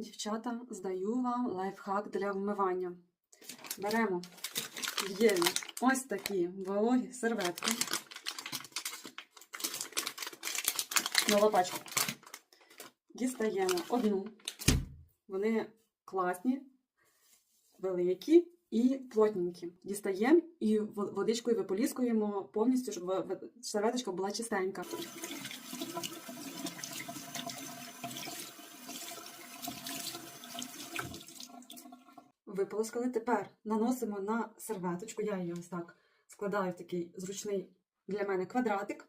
Дівчата, здаю вам лайфхак для вмивання. Беремо єлі ось такі вологі серветки. Нова пачка. Дістаємо одну. Вони класні, великі і плотненькі. Дістаємо і водичкою виполіскуємо повністю, щоб в- в- серветочка була чистенька. Виполоскали. Тепер наносимо на серветочку. Я її ось так складаю в такий зручний для мене квадратик.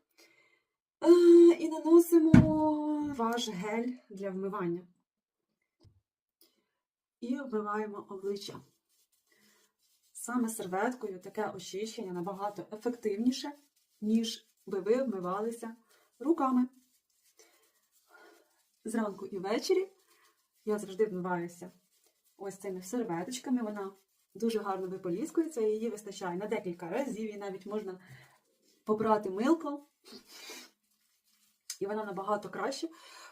Е, І наносимо ваш гель для вмивання. І вмиваємо обличчя. Саме серветкою таке очищення набагато ефективніше, ніж би ви вмивалися руками. Зранку і ввечері я завжди вмиваюся ось цими серветочками. Вона дуже гарно виполіскується, її вистачає на декілька разів, і навіть можна побрати милко. І вона набагато краще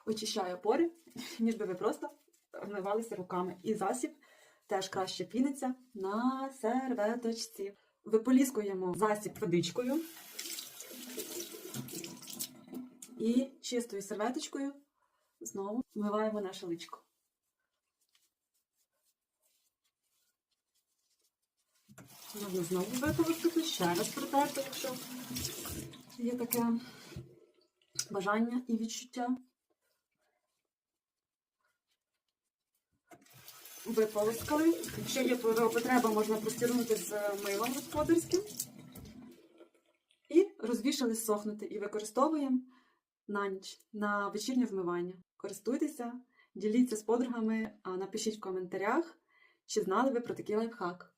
очищає пори, ніж би ви просто вмивалися руками. І засіб теж краще піниться на серветочці. Виполіскуємо засіб водичкою і чистою серветочкою знову вмиваємо наше личко. Можна знову використати, ще раз протерти, якщо є таке бажання і відчуття. Виполоскали. Якщо є потреба, можна простірнути з милом господарським. І розвішали сохнути. І використовуємо на ніч, на вечірнє вмивання. Користуйтеся, діліться з подругами, напишіть в коментарях, чи знали ви про такий лайфхак.